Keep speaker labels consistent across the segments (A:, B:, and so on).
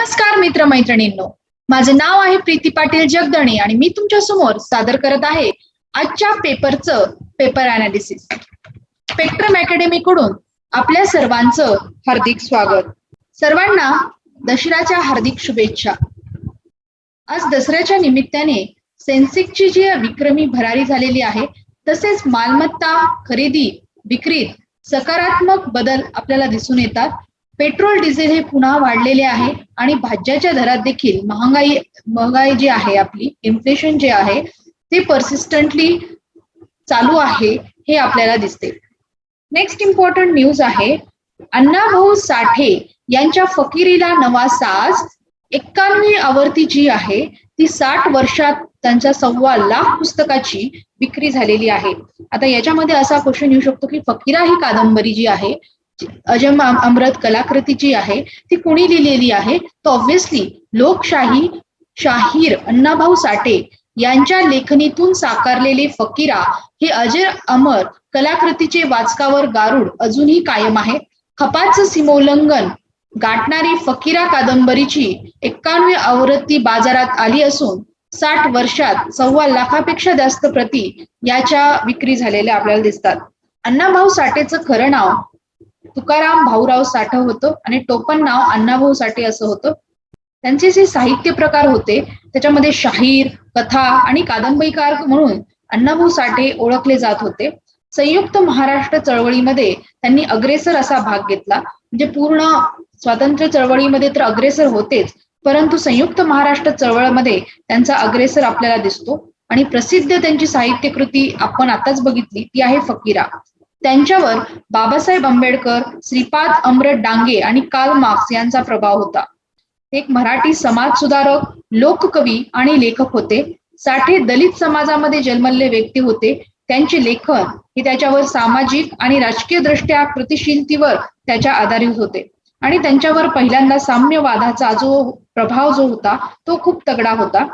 A: नमस्कार मित्रमैत्रिणींनो. माझं नाव आहे प्रीती पाटील जगदणे आणि मी तुमच्यासमोर सादर करत आहे आजच्या पेपरचं पेपर अनालिसिस स्पेक्ट्रम अकॅडमी कडून आपल्या सर्वांचं हार्दिक स्वागत. सर्वांना दसऱ्याच्या हार्दिक शुभेच्छा. आज दसऱ्याच्या निमित्ताने सेन्सेक्सची जी विक्रमी भरारी झालेली आहे तसेच मालमत्ता खरेदी विक्रीत सकारात्मक बदल आपल्याला दिसून येतात. पेट्रोल डिझेल हे पुन्हा वाढलेले आहे आणि भाज्याच्या दरात देखील महागाई महागाई जी आहे आपली इन्फ्लेशन जे आहे ते परसिस्टंटली चालू आहे हे आपल्याला दिसते. नेक्स्ट इम्पॉर्टंट न्यूज आहे अण्णाभाऊ साठे यांच्या फकीरीला नवा साज एक्कावन्नवी आवर्ती जी आहे ती साठ वर्षात त्यांच्या सव्वा लाख पुस्तकाची विक्री झालेली आहे. आता याच्यामध्ये असा क्वेश्चन येऊ शकतो की फकीरा ही कादंबरी जी आहे अजम अमृत कलाकृती जी आहे ती कुणी लिहिलेली आहे? तर ऑब्व्हियसली लोकशाही शाहीर अण्णाभाऊ साठे यांच्या लेखणीतून साकारलेले फकीरा हे अजय अमर कलाकृतीचे वाचकावर गारुड अजूनही कायम आहे. खपाचं सीमोल्लंघन गाठणारी फकीरा कादंबरीची एक्कावन्नवी आवृत्ती बाजारात आली असून साठ वर्षात सव्वा लाखापेक्षा जास्त प्रती याच्या विक्री झालेल्या आपल्याला दिसतात. अण्णाभाऊ साठेचं खरं नाव तुकाराम भाऊराव साठव होतं आणि टोपण नाव अण्णाभाऊ साठे असं होतं. त्यांचे जे साहित्य प्रकार होते त्याच्यामध्ये शाहीर कथा आणि कादंबरीकार म्हणून अण्णाभाऊ साठे ओळखले जात होते. संयुक्त महाराष्ट्र चळवळीमध्ये त्यांनी अग्रेसर असा भाग घेतला. म्हणजे पूर्ण स्वातंत्र्य चळवळीमध्ये तर अग्रेसर होतेच परंतु संयुक्त महाराष्ट्र चळवळमध्ये त्यांचा अग्रेसर आपल्याला दिसतो. आणि प्रसिद्ध त्यांची साहित्यकृती आपण आताच बघितली ती आहे फकीरा. त्यांच्यावर बाबासाहेब आंबेडकर श्रीपाद अमृत डांगे आणि कार्ल मार्क्स यांचा प्रभाव होता. एक मराठी समाज सुधारक लोककवी आणि लेखक होते. साठे दलित समाजामध्ये जन्मलेले व्यक्ती होते. त्यांचे लेखन हे त्याच्यावर सामाजिक आणि राजकीय दृष्ट्या कृतिशीलतेवर त्याच्या आधारित होते. आणि त्यांच्यावर पहिल्यांदा साम्यवादाचा जो प्रभाव जो होता तो खूप तगडा होता.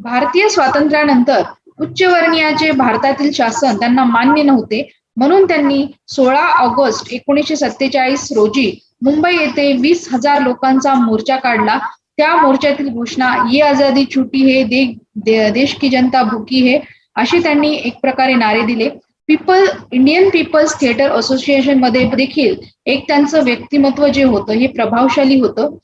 A: भारतीय स्वातंत्र्यानंतर उच्चवर्णीयाचे भारतातील शासन त्यांना मान्य नव्हते. म्हणून त्यांनी सोळा ऑगस्ट एकोणीसशे सत्तेचाळीस रोजी मुंबई येथे वीस हजार लोकांचा मोर्चा काढला. त्या मोर्चातील घोषणा ये आझादी छुटी हे दे, दे, देश की जनता भुकी हे अशी त्यांनी एक प्रकारे नारे दिले. पीपल इंडियन पीपल्स थिएटर असोसिएशनमध्ये देखील एक त्यांचं व्यक्तिमत्व जे होतं हे प्रभावशाली होतं.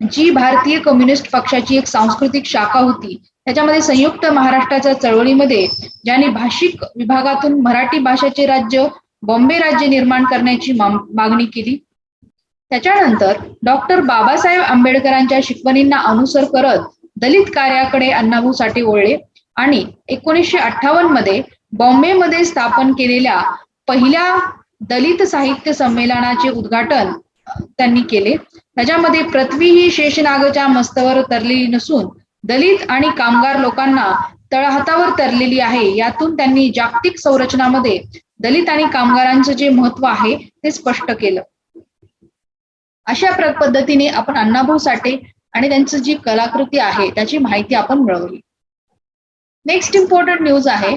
A: जी भारतीय कम्युनिस्ट पक्षाची एक सांस्कृतिक शाखा होती त्याच्यामध्ये संयुक्त महाराष्ट्राच्या चळवळीमध्ये ज्यांनी भाषिक विभागातून मराठी भाषेचे राज्य बॉम्बे राज्य निर्माण करण्याची मागणी केली. त्याच्यानंतर डॉक्टर बाबासाहेब आंबेडकरांच्या शिकवणींना अनुसर करत दलित कार्याकडे अण्णाभाऊ साठे वळले आणि एकोणीसशे अठ्ठावन्नमध्ये बॉम्बेमध्ये स्थापन केलेल्या पहिल्या दलित साहित्य संमेलनाचे उद्घाटन त्यांनी केले. त्याच्यामध्ये पृथ्वी ही शेषनागच्या मस्तवर तरलेली नसून दलित आणि कामगार लोकांना तळहातावर तरलेली आहे. यातून त्यांनी जागतिक संरचनामध्ये दलित आणि कामगारांचं जे महत्त्व आहे ते स्पष्ट केलं. अशा पद्धतीने आपण अण्णाभाऊ साठे आणि त्यांची जी कलाकृती आहे त्याची माहिती आपण मिळवली. नेक्स्ट इम्पॉर्टंट न्यूज आहे.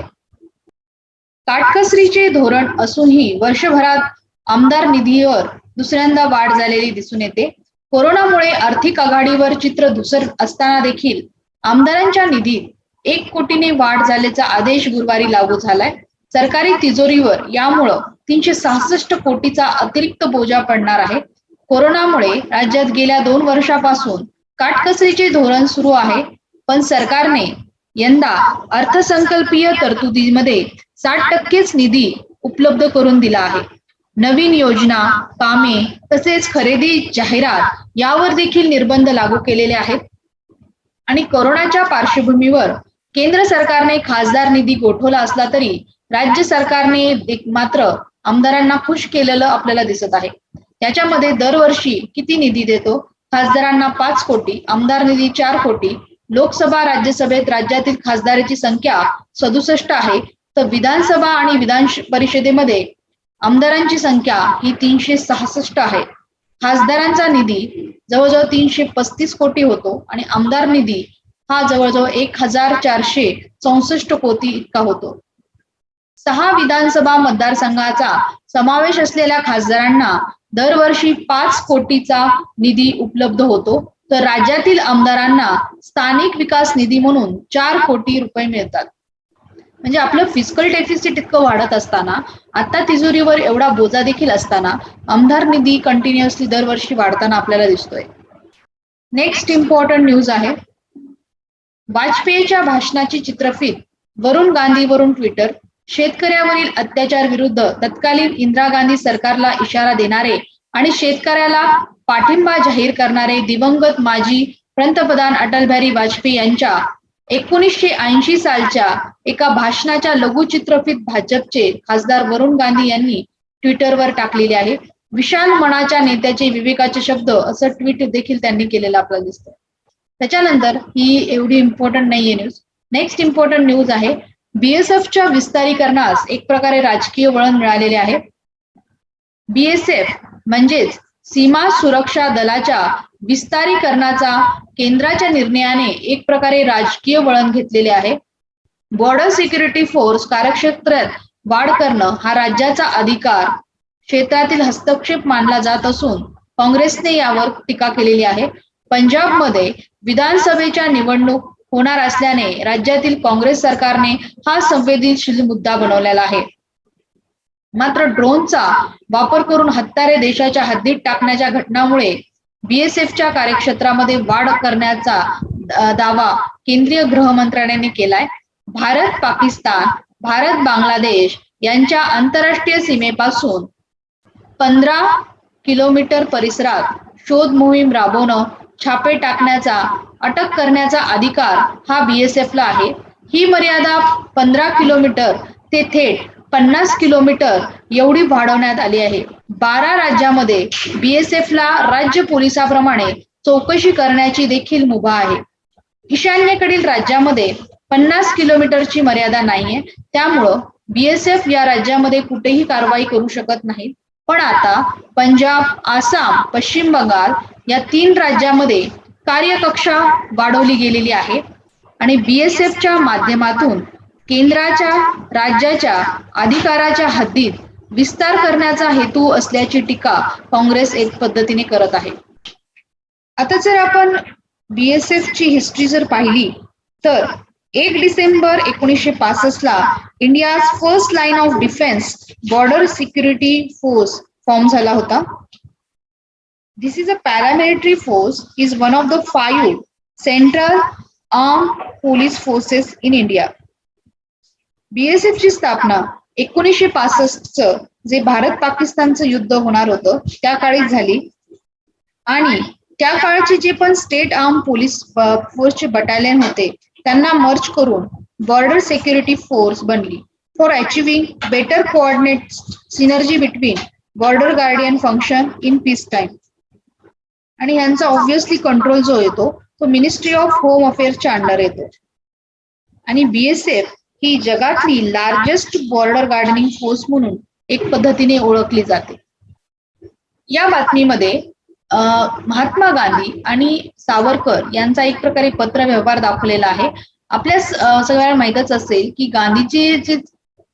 A: काटकसरीचे धोरण असूनही वर्षभरात आमदार निधीवर दुसऱ्यांदा वाढ झालेली दिसून येते. कोरोनामुळे आर्थिक आघाडीवर चित्र दुसर असताना देखील आमदारांच्या निधीत एक कोटीने वाढ झाल्याचा आदेश गुरुवारी लागू झालाय. सरकारी तिजोरीवर यामुळं तीनशे सहासष्ट कोटीचा अतिरिक्त बोजा पडणार आहे. कोरोनामुळे राज्यात गेल्या दोन वर्षापासून काटकसरीचे धोरण सुरू आहे. पण सरकारने यंदा अर्थसंकल्पीय तरतुदीमध्ये साठ टक्केच निधी उपलब्ध करून दिला आहे. नवीन योजना कामे तसेच खरेदी जाहिरात यावर देखील निर्बंध लागू केलेले आहेत. आणि कोरोनाच्या पार्श्वभूमीवर केंद्र सरकारने खासदार निधी गोठवला असला तरी राज्य सरकारने मात्र आमदारांना खुश केलेलं आपल्याला दिसत आहे. याच्यामध्ये दरवर्षी किती निधी देतो? खासदारांना पाच कोटी आमदार निधी चार कोटी. लोकसभा राज्यसभेत राज्यातील खासदाराची संख्या सदुसष्ट आहे. तर विधानसभा आणि विधान परिषदेमध्ये आमदारांची संख्या ही तीनशे सहासष्ट आहे. खासदारांचा निधी जवळजवळ तीनशे पस्तीस कोटी होतो आणि आमदार निधी हा जवळजवळ एक हजार चारशे चौसष्ट कोटी इतका होतो. सहा विधानसभा मतदारसंघाचा समावेश असलेल्या खासदारांना दरवर्षी पाच कोटीचा निधी उपलब्ध होतो. तर राज्यातील आमदारांना स्थानिक विकास निधी म्हणून चार कोटी रुपये मिळतात. म्हणजे आपलं फिजिकल डेफिसिट इतकं वाढत असताना आता तिजोरीवर एवढा बोजा देखील असताना आमदार निधी कंटिन्युअसली दरवर्षी वाढताना आपल्याला दिसतोय. नेक्स्ट इम्पॉर्टंट न्यूज आहे. वाजपेयीच्या भाषणाची चित्रफित वरुण गांधीवरून ट्विटर शेतकऱ्यावरील अत्याचार विरुद्ध तत्कालीन इंदिरा गांधी सरकारला इशारा देणारे आणि शेतकऱ्याला पाठिंबा जाहीर करणारे दिवंगत माजी पंतप्रधान अटल बिहारी वाजपेयी यांच्या एकोणीसशे ऐंशी सालच्या एका भाषणाच्या लघुचित्रफित भाजपचे खासदार वरुण गांधी यांनी ट्विटरवर टाकलेले आहे. विशाल मनाच्या नेत्याचे विवेकाचे शब्द असं ट्विट देखील त्यांनी केलेलं आपल्याला दिसतं त्याच्यानंतर ही एवढी इम्पॉर्टंट नाहीये न्यूज नेक्स्ट इम्पॉर्टंट न्यूज आहे. बीएसएफच्या विस्तारीकरणास एक प्रकारे राजकीय वळण मिळालेले आहे. बीएसएफ म्हणजेच सीमा सुरक्षा दलाच्या विस्तारीकरणाचा केंद्राच्या निर्णयाने एक प्रकारे राजकीय वळण घेतलेले आहे. बॉर्डर सिक्युरिटी फोर्स कार्यक्षेत्रात वाढ करणं हा राज्याचा अधिकार क्षेत्रातील हस्तक्षेप मानला जात असून काँग्रेसने यावर टीका केलेली आहे. पंजाबमध्ये विधानसभेच्या निवडणूक होणार असल्याने राज्यातील काँग्रेस सरकारने हा संवेदनशील मुद्दा बनवलेला आहे. मात्र ड्रोनचा वापर करून हत्यारे देशाच्या हद्दीत टाकण्याच्या घटनामुळे बीएसएफच्या कार्यक्षेत्रामध्ये वाढ करण्याचा दावा केंद्रीय गृह मंत्रालयाने केलाय. भारत पाकिस्तान भारत बांगलादेश यांच्या आंतरराष्ट्रीय सीमेपासून पंधरा किलोमीटर परिसरात शोध मोहीम राबवणं छापे टाकण्याचा अटक करण्याचा अधिकार हा बीएसएफला आहे. ही मर्यादा पंधरा किलोमीटर ते थेट पन्नास किलोमीटर एवढी वाढवण्यात आली आहे. बारा राज्यामध्ये बीएसएफला राज्य पोलिसाप्रमाणे चौकशी करण्याची देखील मुभा आहे. ईशान्येकडील राज्यामध्ये पन्नास किलोमीटरची मर्यादा नाहीये. त्यामुळं बीएसएफ या राज्यामध्ये कुठेही कारवाई करू शकत नाही. पण आता पंजाब आसाम पश्चिम बंगाल या तीन राज्यामध्ये कार्यकक्षा वाढवली गेलेली आहे. आणि बीएसएफच्या माध्यमातून केंद्राच्या राज्याच्या अधिकाराच्या हद्दीत विस्तार करण्याचा हेतू असल्याची टीका काँग्रेस एक पद्धतीने करत आहे. आता जर आपण बीएसएफ ची हिस्ट्री जर पाहिली तर एक डिसेंबर एकोणीसशे पासष्ट ला India first line of defence Border Security Force form झाला होता. This is a paramilitary force is one of the five central arm police forces in India BSF ची स्थापना एकोणीसशे पासष्टचं जे भारत पाकिस्तानचं युद्ध होणार होतं त्या काळी झाली. आणि त्या काळचे जे पण स्टेट आर्म पोलीस फोर्सचे बटालियन होते त्यांना मर्ज करून बॉर्डर सिक्युरिटी फोर्स बनली. For achieving better coordinate synergy between border guardian function in peace time आणि ह्यांचा ऑब्विसली कंट्रोल जो येतो तो मिनिस्ट्री ऑफ होम अफेअर्सच्या अंडर येतो. आणि बीएसएफ ही जगातली लार्जेस्ट बॉर्डर गार्डनिंग फोर्स म्हणून एक पद्धतीने ओळखली जाते. या बातमीमध्ये महात्मा गांधी आणि सावरकर यांचा एक प्रकारे पत्र व्यवहार दाखवलेला आहे. आपल्या सगळ्यांना माहितच असेल की गांधीजी जे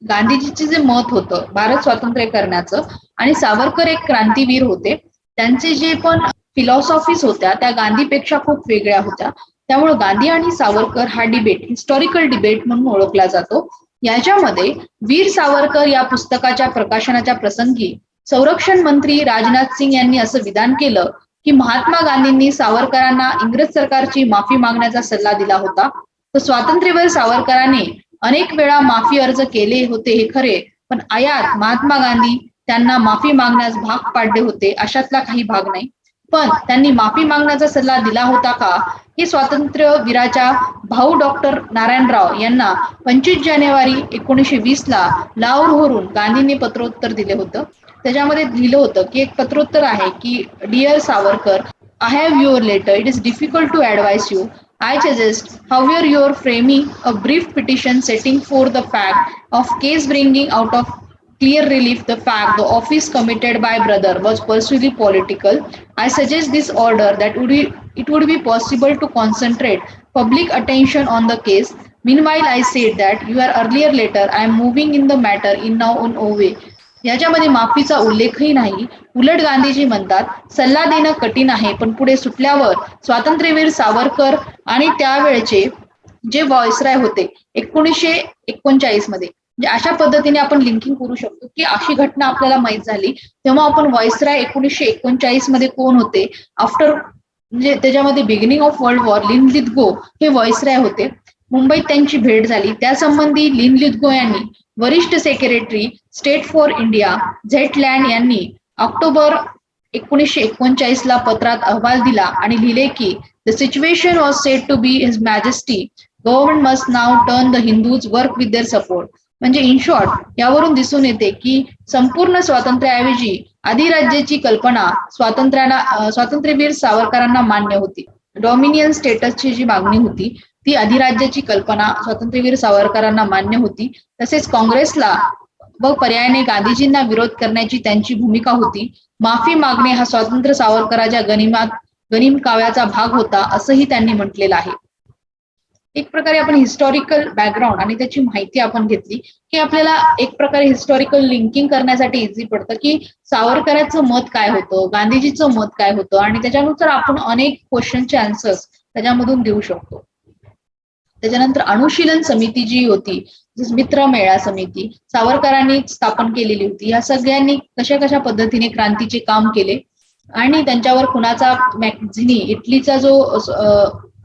A: गांधीजीचे जे मत होतं भारत स्वातंत्र्य करण्याचं आणि सावरकर एक क्रांतीवीर होते. त्यांचे जे पण फिलॉसॉफीज होत्या त्या गांधीपेक्षा खूप वेगळ्या होत्या. त्यामुळे गांधी आणि सावरकर हा डिबेट हिस्टॉरिकल डिबेट म्हणून ओळखला जातो. याच्यामध्ये वीर सावरकर या पुस्तकाच्या प्रकाशनाच्या प्रसंगी संरक्षण मंत्री राजनाथ सिंग यांनी असं विधान केलं की महात्मा गांधींनी सावरकरांना इंग्रज सरकारची माफी मागण्याचा सल्ला दिला होता. तर स्वातंत्र्यवीर सावरकरांनी अनेक वेळा माफी अर्ज केले होते हे खरे पण आयात महात्मा गांधी त्यांना माफी मागण्यास भाग पाडले होते अशातला काही भाग नाही. पण त्यांनी माफी मागण्याचा सल्ला दिला होता का? हे स्वातंत्र्य वीराच्या भाऊ डॉक्टर नारायणराव यांना पंचवीस जानेवारी एकोणीसशे वीस ला लाहोरवरून गांधींनी पत्रोत्तर दिले होतं. त्याच्यामध्ये लिहिलं होतं की एक पत्रोत्तर आहे की dear Savarkar I have your letter it is difficult to advise you I suggest how your framing a brief petition setting for the fact of case bringing out of clear relief the fact the office committed by brother was pursuely political i suggest this order that would be, it would be possible to concentrate public attention on the case meanwhile i said that your earlier letter i am moving in the matter in now on way याच्यामध्ये माफीचा उल्लेखही नाही उलट गांधीजी म्हणतात सल्ला देणं कठीण आहे पण पुढे सुटल्यावर स्वातंत्र्यवीर सावरकर आणि त्यावेळचे जे व्हॉइसराय होते एकोणीसशे एकोणचाळीसमध्ये म्हणजे अशा पद्धतीने आपण लिंकिंग करू शकतो की अशी घटना आपल्याला माहीत झाली. तेव्हा आपण व्हॉइसराय एकोणीसशे एकोणचाळीसमध्ये कोण होते? आफ्टर म्हणजे त्याच्यामध्ये beginning of World War Linlithgow हे व्हॉइसराय होते. मुंबईत त्यांची भेट झाली. त्यासंबंधी लिन लिथगो यांनी वरिष्ठ secretary state for India Zetland यांनी ऑक्टोबर एकोणीसशे एकोणचाळीस ला पत्रात अहवाल दिला आणि लिहिले की the situation was set to be His Majesty government must now turn the Hindus work with their support म्हणजे इन शॉर्ट यावरून दिसून येते की संपूर्ण स्वातंत्र्याऐवजी अधिराज्याची कल्पना स्वातंत्र्याला स्वातंत्र्यवीर सावरकरांना मान्य होती. डॉमिनियन स्टेटसची जी मागणी होती ती अधिराज्याची कल्पना स्वातंत्र्यवीर सावरकरांना मान्य होती. तसेच काँग्रेसला व पर्यायाने गांधीजींना विरोध करण्याची त्यांची भूमिका होती. माफी मागणे हा स्वातंत्र्य सावरकराच्या गनिमात गनिम काव्याचा भाग होता असंही त्यांनी म्हटलेलं आहे. एक प्रकारे आपण हिस्टॉरिकल बॅकग्राऊंड आणि त्याची माहिती आपण घेतली की आपल्याला एक प्रकारे हिस्टॉरिकल लिंकिंग करण्यासाठी इझी पडतं की सावरकरांचं मत काय होतं गांधीजीचं मत काय होतं आणि त्याच्यानुसार आपण अनेक क्वेश्चनचे आन्सर्स त्याच्यामधून देऊ शकतो. त्याच्यानंतर अनुशीलन समिती जी होती मित्र मेळा समिती सावरकरांनी स्थापन केलेली होती या सगळ्यांनी कशा कशा पद्धतीने क्रांतीचे काम केले आणि त्यांच्यावर कुणाचा मॅगझिनी इटलीचा जो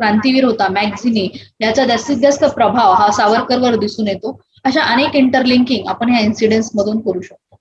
A: क्रांतीवीर होता मॅगझिनी. याचा जास्तीत जास्त प्रभाव हा सावरकरवर दिसून येतो. अशा अनेक इंटरलिंकिंग आपण ह्या इन्सिडेंट्स मधून करू शकतो.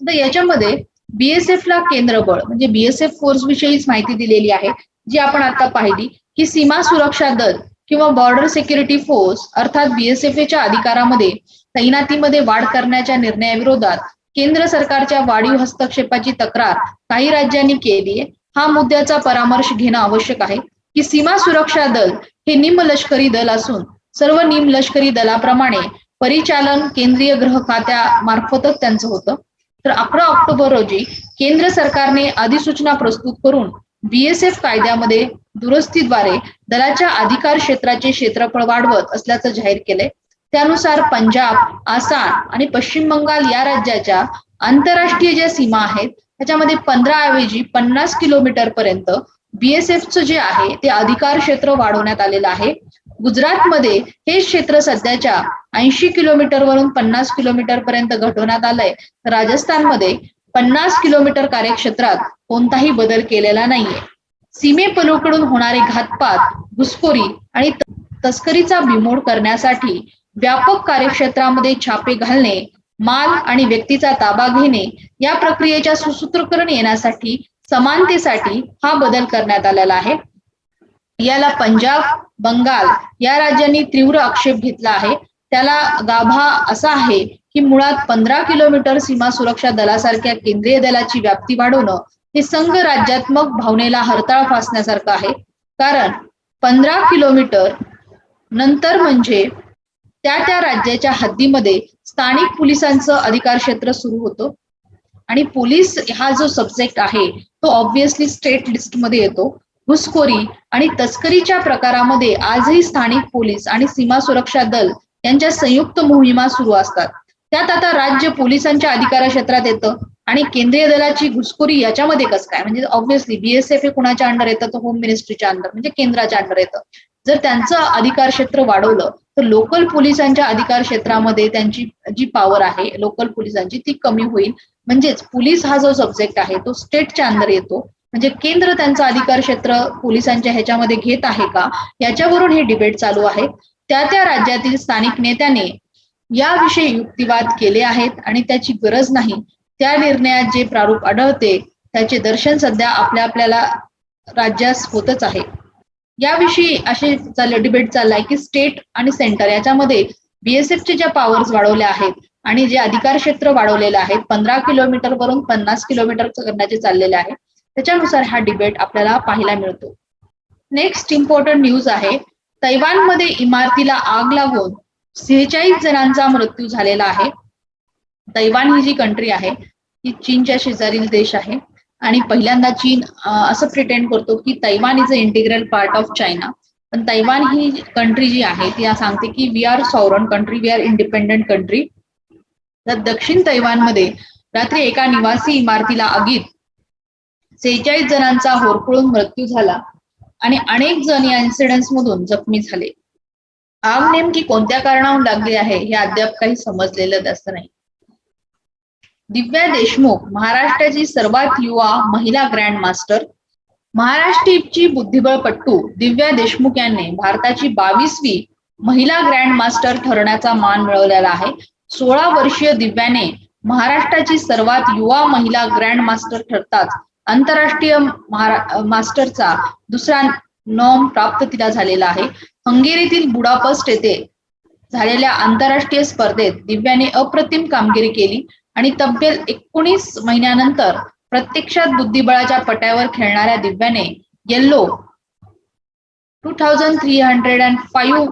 A: तर याच्यामध्ये बीएसएफ ला केंद्रबळ म्हणजे बीएसएफ फोर्स विषयीच माहिती दिलेली आहे जी आपण आता पाहिली की सीमा सुरक्षा दल किंवा बॉर्डर सिक्युरिटी फोर्स अर्थात बीएसएफच्या अधिकारामध्ये तैनातीमध्ये वाढ करण्याच्या निर्णयाविरोधात केंद्र सरकारच्या वाढीव हस्तक्षेपाची तक्रार काही राज्यांनी केली आहे हा मुद्द्याचा परामर्श घेणं आवश्यक आहे. की सीमा सुरक्षा दल हे निमलष्करी दल असून सर्व निमलष्करी दलाप्रमाणे परिचालन केंद्रीय गृह खात्यामार्फतच त्यांचं होतं. तर अकरा ऑक्टोबर रोजी केंद्र सरकारने अधिसूचना प्रस्तुत करून बीएसएफ कायद्यामध्ये दुरुस्तीद्वारे दलाच्या अधिकार क्षेत्राचे क्षेत्रफळ वाढवत असल्याचं जाहीर केलंय. त्यानुसार पंजाब आसाम आणि पश्चिम बंगाल या राज्याच्या आंतरराष्ट्रीय ज्या सीमा आहेत त्याच्यामध्ये पंधरा ऐवजी पन्नास किलोमीटर पर्यंत बीएसएफचं जे आहे ते अधिकार क्षेत्र वाढवण्यात आलेलं आहे. गुजरातमध्ये हे क्षेत्र सध्याच्या ऐंशी किलोमीटर वरून पन्नास किलोमीटर पर्यंत घटवण्यात आलंय. तर राजस्थानमध्ये पन्नास किलोमीटर कार्यक्षेत्रात कोणताही बदल केलेला नाहीये. सीमेपलीकडून होणारे घातपात घुसखोरी आणि तस्करीचा बिमोड करण्यासाठी व्यापक कार्यक्षेत्रामध्ये छापे घालणे माल आणि व्यक्तीचा ताबा घेणे या प्रक्रियेच्या सुसूत्रकरण येण्यासाठी समानतेसाठी हा बदल करण्यात आलेला आहे. याला पंजाब बंगाल या राज्यांनी तीव्र आक्षेप घेतला आहे. त्याला गाभा असा आहे की मुळात पंधरा किलोमीटर सीमा सुरक्षा दलासारख्या केंद्रीय दलाची व्याप्ती वाढवणं हे संघ राज्यात्मक भावनेला हरताळ फासण्यासारखं आहे. कारण पंधरा किलोमीटर नंतर म्हणजे त्या त्या राज्याच्या हद्दीमध्ये स्थानिक पोलिसांचं अधिकार क्षेत्र सुरू होतं. आणि पोलीस हा जो सब्जेक्ट आहे तो ऑब्विसली स्टेट लिस्टमध्ये येतो. घुसखोरी आणि तस्करीच्या प्रकारामध्ये आजही स्थानिक पोलीस आणि सीमा सुरक्षा दल यांच्या संयुक्त मोहिमा सुरू असतात. त्यात आता राज्य पोलिसांच्या अधिकार क्षेत्रात येतं आणि केंद्रीय दलाची घुसखोरी याच्यामध्ये कसं काय? म्हणजे ऑब्व्हियसली बीएसएफ हे कुणाच्या अंडर येतं? तर होम मिनिस्ट्रीच्या अंडर म्हणजे केंद्राच्या अंडर येतं. जर त्यांचं अधिकार क्षेत्र वाढवलं तर लोकल पोलिसांच्या अधिकार क्षेत्रामध्ये त्यांची जी पॉवर आहे लोकल पोलिसांची ती कमी होईल. म्हणजेच पोलीस हा जो सब्जेक्ट आहे तो स्टेटच्या अंदर येतो. म्हणजे केंद्र त्यांचं अधिकार क्षेत्र पोलिसांच्या ह्याच्यामध्ये घेत आहे का? याच्यावरून हे डिबेट चालू आहे. त्या त्या राज्यातील स्थानिक नेत्याने याविषयी युक्तिवाद केले आहेत आणि त्याची गरज नाही. त्या निर्णयात जे प्रारूप आढळते त्याचे दर्शन सध्या आपल्या आपल्याला राज्यास होतच आहे. याविषयी असे चालले डिबेट चाललाय की स्टेट आणि सेंटर याच्यामध्ये बीएसएफचे ज्या पॉवर्स वाढवल्या आहेत आणि जे अधिकार क्षेत्र वाढवलेलं आहे पंधरा किलोमीटर वरून पन्नास किलोमीटर करण्याचे चाललेले आहे त्याच्यानुसार हा डिबेट आपल्याला पाहायला मिळतो. नेक्स्ट इम्पॉर्टंट न्यूज आहे तैवानमध्ये इमारतीला आग लागून सेहेचाळीस जणांचा मृत्यू झालेला आहे. तैवान ही जी कंट्री आहे ती चीनच्या शेजारील देश आहे. आणि पहिल्यांदा चीन असं प्रिटेंड करतो की Taiwan is a integral part of China पण तैवान ही कंट्री जी आहे ती सांगते की we are sovereign country we are independent country तर दक्षिण तैवानमध्ये रात्री एका निवासी इमारतीला आगीत सेहेचाळीस जणांचा होरपळून मृत्यू झाला आणि अनेक जण या इन्सिडेंट्स मधून जखमी झाले. आग नेमकी कोणत्या कारणाहून लागली आहे हे अद्याप काही समजलेलं जास्त नाही. दिव्या देशमुख महाराष्ट्राची सर्वात युवा महिला ग्रँड मास्टर महाराष्ट्रीची बुद्धिबळपट्टू दिव्या देशमुख यांनी भारताची बावीसवी महिला ग्रँड मास्टर ठरण्याचा मान मिळवलेला आहे. सोळा वर्षीय दिव्याने महाराष्ट्राची सर्वात युवा महिला ग्रँड मास्टर ठरताच आंतरराष्ट्रीय मास्टरचा दुसरा नॉम प्राप्त तिला झालेला आहे. हंगेरीतील बुडापस्ट येथे झालेल्या आंतरराष्ट्रीय स्पर्धेत दिव्याने अप्रतिम कामगिरी केली आणि तब्बल एकोणीस महिन्यानंतर प्रत्यक्षात बुद्धिबळाच्या पट्यावर खेळणाऱ्या दिव्याने Elo two thousand three hundred and five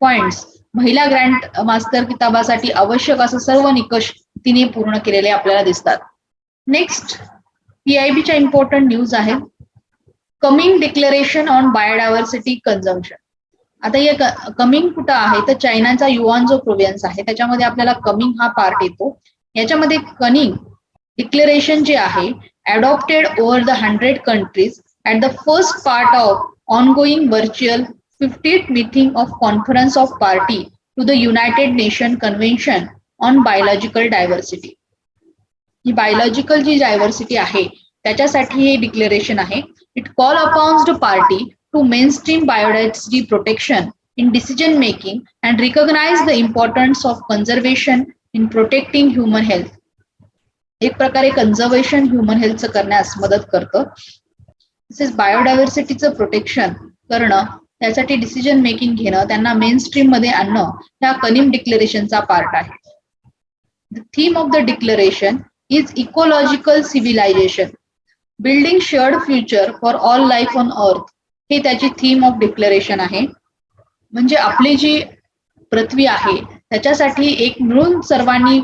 A: points महिला ग्रँड मास्टर किताबासाठी आवश्यक असं सर्व निकष तिने पूर्ण केलेले आपल्याला दिसतात. नेक्स्ट पीआयबीच्या इम्पॉर्टंट न्यूज आहे Kunming declaration on biodiversity consumption आता हे कमिंग कुठं आहे? तर चायनाचा युआन जो प्रोव्हियन्स आहे त्याच्यामध्ये आपल्याला कमिंग हा पार्ट येतो. याच्यामध्ये कनिंग डिक्लेरेशन जे आहे adopted over the hundred countries at the first part of ongoing virtual fiftieth meeting of conference of party to the United Nation Convention on Biological Diversity he biological जी diversity आहे त्याच्यासाठी हे declaration आहे. It call upons the party to mainstream biodiversity protection in decision making and recognise the importance of conservation in protecting human health एक प्रकारे conservation human हेल्थचं करण्यास मदत करतं. तसेच बायोडायव्हर्सिटीचं प्रोटेक्शन करणं त्यासाठी डिसिजन मेकिंग घेणं त्यांना मेन स्ट्रीममध्ये आणणं ह्या कनिम डिक्लेरेशनचा पार्ट आहे. The theme of the declaration is ecological civilisation building shared future for all life on earth हे त्याची थीम ऑफ डिक्लेरेशन आहे. म्हणजे आपली जी पृथ्वी आहे त्याच्यासाठी एक मिळून सर्वांनी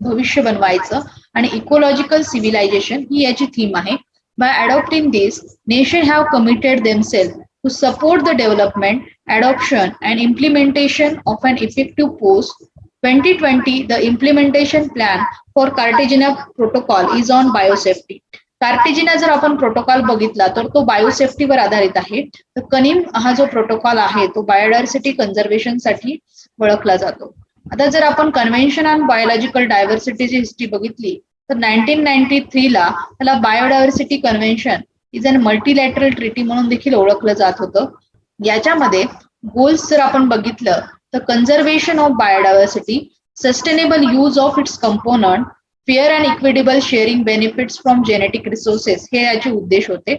A: भविष्य बनवायचं आणि इकोलॉजिकल सिव्हिलायझेशन ही याची थीम आहे. By adopting this nation have committed themselves to support the development adoption and implementation of an effective post 2020 the implementation plan for Cartagena protocol is on biosafety. Cartagena जर आपण protocol बघितला तर तो बायोसेफ्टीवर आधारित आहे तर कनिम हा जो प्रोटोकॉल आहे तो बायोडायव्हर्सिटी कन्झर्वेशनसाठी ओळखला जातो आता जर आपण कन्व्हेन्शन ऑन बायोलॉजिकल डायव्हर्सिटीची हिस्ट्री बघितली तर नाईन्टीन नाईन्टी थ्रीला त्याला biodiversity convention is an multilateral treaty म्हणून देखील ओळखलं जात होतं. याच्यामध्ये गोल्स जर आपण बघितलं तर conservation of biodiversity sustainable use of its component fair and equitable sharing benefits from genetic resources हे याचे उद्देश होते.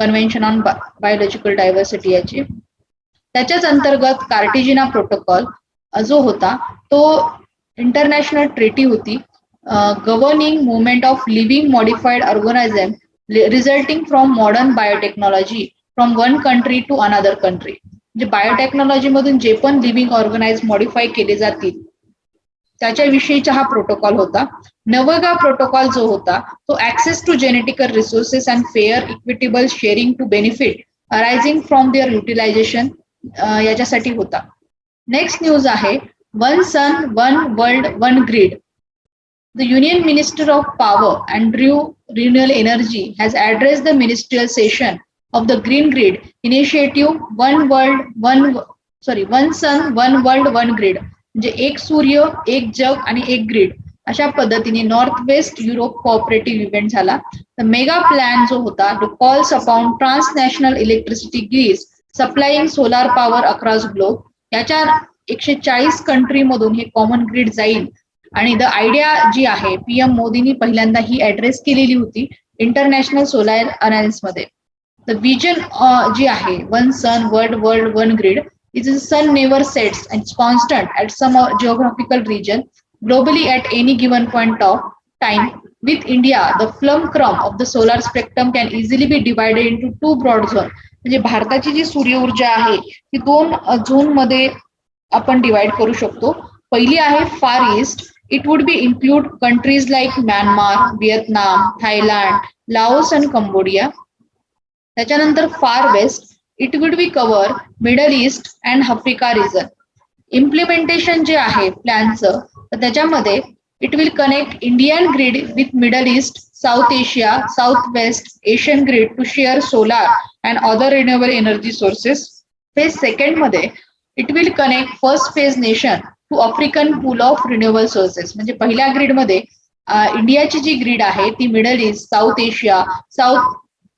A: कन्व्हेन्शन ऑन बायोलॉजिकल डायव्हर्सिटी याचे. त्याच्याच अंतर्गत कार्टिजिना प्रोटोकॉल जो होता तो इंटरनॅशनल ट्रेटी होती. Governing movement of living modified organism resulting from modern biotechnology from one country to another country म्हणजे बायोटेक्नॉलॉजी मधून जे पण लिव्हिंग ऑर्गनाइज मॉडिफाय केले जातील त्याच्याविषयीचा हा प्रोटोकॉल होता. नवगा प्रोटोकॉल जो होता तो access to genetical resources and fair equitable sharing to benefit arising from their utilisation याच्यासाठी होता. नेक्स्ट न्यूज आहे one sun one world one grid The union minister of power and Drew renewable energy addressed address the session session of the green grid initiative one world one sorry one sun one world one grid म्हणजे एक सूर्य एक जग आणि एक grid अशा पद्धतीने north west Europe cooperative event झाला. तर मेगा प्लॅन जो होता the calls trans transnational electricity grids supplying solar power across globe याच्या एकशे चाळीस कंट्रीमधून हे कॉमन ग्रीड जाईल. आणि द आयडिया जी आहे पीएम मोदींनी पहिल्यांदा ही ऍड्रेस केलेली होती इंटरनॅशनल सोलार अनालिसमध्ये. द विजन जी आहे one sun world world one grid is sun never sets and constant at some geographical region globally at any given point of time with India the fulcrum of the solar spectrum can easily be divided into two broad zone म्हणजे भारताची जी सूर्य ऊर्जा आहे ती दोन झोनमध्ये आपण divide करू शकतो. पहिली आहे far east it would be include countries like Myanmar Vietnam Thailand Laos and Cambodia त्याच्यानंतर far west it would be cover Middle East and Africa region implementation जे आहे प्लॅनचं तर त्याच्यामध्ये It will connect Indian grid with Middle East, South Asia, Southwest Asian grid to share solar and other renewable energy sources. Phase second मध्ये it will connect first phase nation to African pool of renewable sources म्हणजे पहिल्या ग्रीडमध्ये इंडियाची जी grid आहे ती Middle East South Asia South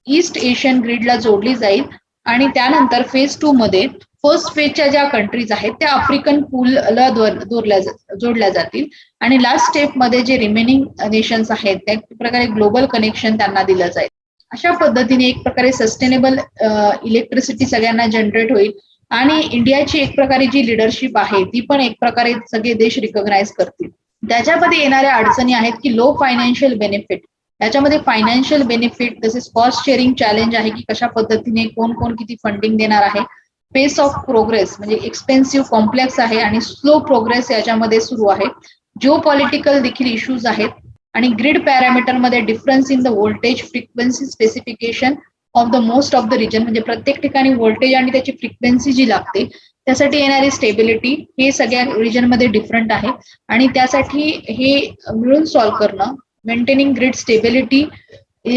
A: East Asian ग्रीडला जोडली जाईल. आणि त्यानंतर फेज टू मध्ये फर्स्ट फेजच्या ज्या कंट्रीज आहेत त्या आफ्रिकन पूलला जोडल्या जोडल्या जातील. आणि लास्ट स्टेपमध्ये जे रिमेनिंग नेशन्स आहेत त्या प्रकारे ग्लोबल कनेक्शन त्यांना दिलं जाईल. अशा पद्धतीने एक प्रकारे सस्टेनेबल इलेक्ट्रिसिटी सगळ्यांना जनरेट होईल. आणि इंडियाची एक प्रकारे जी लिडरशिप आहे ती पण एक प्रकारे सगळे देश रिकॉग्नाइज करतील. त्याच्यामध्ये येणाऱ्या अडचणी आहेत की लो फायनान्शियल बेनिफिट याच्यामध्ये फायनान्शियल बेनिफिट तसेच कॉस्ट शेअरिंग चॅलेंज आहे की कशा पद्धतीने कोण कोण किती फंडिंग देणार आहे. पेस ऑफ प्रोग्रेस म्हणजे एक्सपेन्सिव्ह कॉम्प्लेक्स आहे आणि स्लो प्रोग्रेस याच्यामध्ये सुरू आहे. जिओ पॉलिटिकल देखील इश्यूज आहेत. आणि grid पॅरामीटरमध्ये difference in the voltage frequency specification of the most of the region म्हणजे प्रत्येक ठिकाणी व्होल्टेज आणि त्याची फ्रिक्वेन्सी जी लागते त्यासाठी येणारी स्टेबिलिटी हे सगळ्या रिजनमध्ये डिफरंट आहे. आणि त्यासाठी हे मिळून सॉल्व्ह करणं maintaining grid stability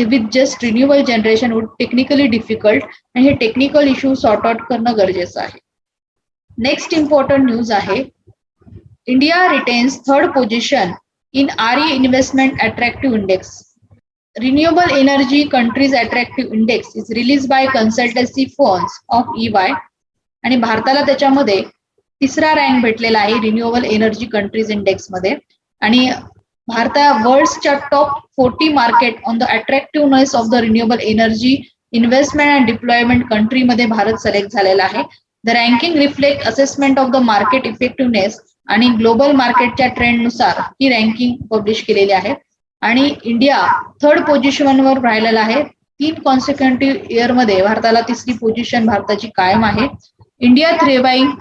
A: with just renewable generation would technically difficult आणि हे टेक्निकल इश्यू सॉर्ट आउट करणं गरजेचं आहे. नेक्स्ट इम्पॉर्टंट न्यूज आहे India retains third position in R E investment attractive index renewable energy countries attractive index is release by consultancy firms of E Y आणि भारताला त्याच्यामध्ये तिसरा रँक भेटलेला आहे रिन्युएबल एनर्जी कंट्रीज इंडेक्समध्ये. आणि भारता वर्ल्डच्या top forty market on the attractiveness of the renewable energy investment and deployment कंट्रीमध्ये भारत सिलेक्ट झालेला आहे. The ranking reflect assessment of the market effectiveness आणि ग्लोबल मार्केटच्या ट्रेंडनुसार ही रँकिंग पब्लिश केलेली आहे. आणि इंडिया थर्ड पोझिशनवर राहिलेला आहे. तीन कॉन्सिक्युटिव्ह इयरमध्ये भारताला तिसरी पोझिशन भारताची कायम आहे. India thriving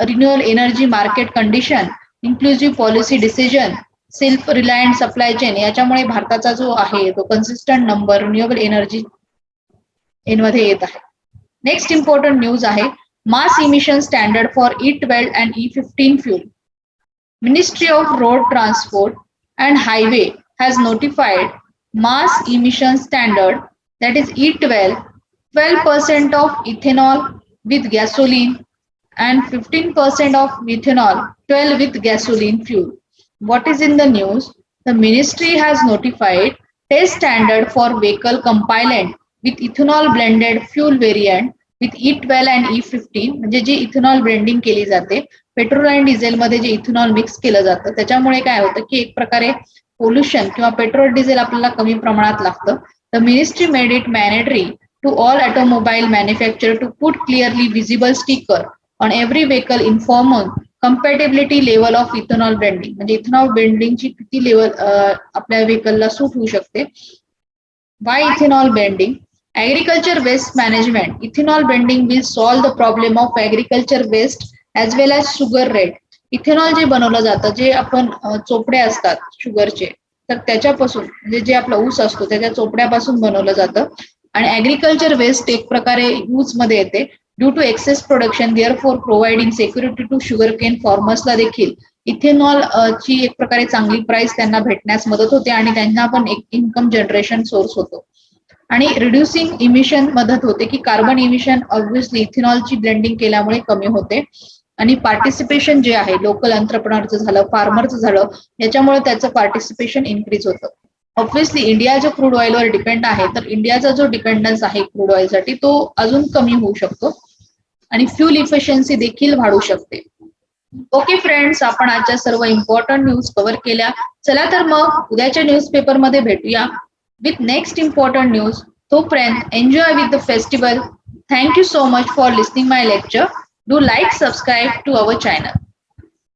A: renewable energy market condition inclusive policy decision self reliant supply chain याच्यामुळे भारताचा जो आहे तो कन्सिस्टंट नंबर रिन्युएबल एनर्जी मध्ये येत आहे. नेक्स्ट इम्पॉर्टंट न्यूज आहे mass emission standard for E twelve and E fifteen fuel ministry of road transport and highway Has notified mass emission standard that is E12, 12% of ethanol with gasoline and 15% of methanol, 12 with gasoline fuel. What is in the news? The ministry has notified test standard for vehicle compliant with ethanol blended fuel variant with E12 and E15 म्हणजे जी ethanol blending केली जाते petrol आणि diesel मध्ये जे ethanol mix केलं जातं त्याच्यामुळे काय होतं की एक प्रकारे पोल्युशन किंवा पेट्रोल डिझेल आपल्याला कमी प्रमाणात लागतं. तर ministry made it mandatory to all automobile manufacture to put clearly visible sticker on every vehicle in compatibility level of ethanol blending म्हणजे इथेनॉल बेंडिंग किती लेवल आपल्या व्हेकलला सूट होऊ शकते. Why ethanol blending agriculture waste management ethanol blending will solve the problem of agriculture waste as well as sugar rate ethanol जे बनवलं जातं जे आपण चोपडे असतात शुगरचे तर त्याच्यापासून म्हणजे जे आपला ऊस असतो त्याच्या चोपड्यापासून बनवलं जातं. आणि ऍग्रिकल्चर वेस्ट एक प्रकारे यूजमध्ये येते. Due to excess production therefore providing security to sugar cane फार्मर्सला देखील इथेनॉल ची एक प्रकारे चांगली प्राइस त्यांना भेटण्यास मदत होते आणि त्यांना पण एक इन्कम जनरेशन सोर्स होतो. आणि रिड्युसिंग इमिशन मदत होते की कार्बन इमिशन ऑब्व्हियसली इथेनॉलची ब्लेंडिंग केल्यामुळे कमी होते. आणि पार्टिसिपेशन जे आहे लोकल अंतरप्रणारचं झालं फार्मरचं झालं याच्यामुळे त्याचं पार्टिसिपेशन इन्क्रीज होतं. ऑब्व्हियसली इंडिया जो क्रूड ऑइलवर डिपेंड आहे तर इंडियाचा जो डिपेंडन्स आहे क्रूड ऑइलसाठी तो अजून कमी होऊ शकतो. आणि फ्युल इफिशियन्सी देखील वाढू शकते. ओके फ्रेंड्स आपण आजच्या सर्व इम्पॉर्टंट न्यूज कव्हर केल्या. चला तर मग उद्याच्या न्यूजमध्ये भेटूया. विथ नेक्स्ट इम्पॉर्टंट न्यूज तोपर्यंत enjoy with the festival thank you so much for listening my lecture Do like, subscribe to our channel.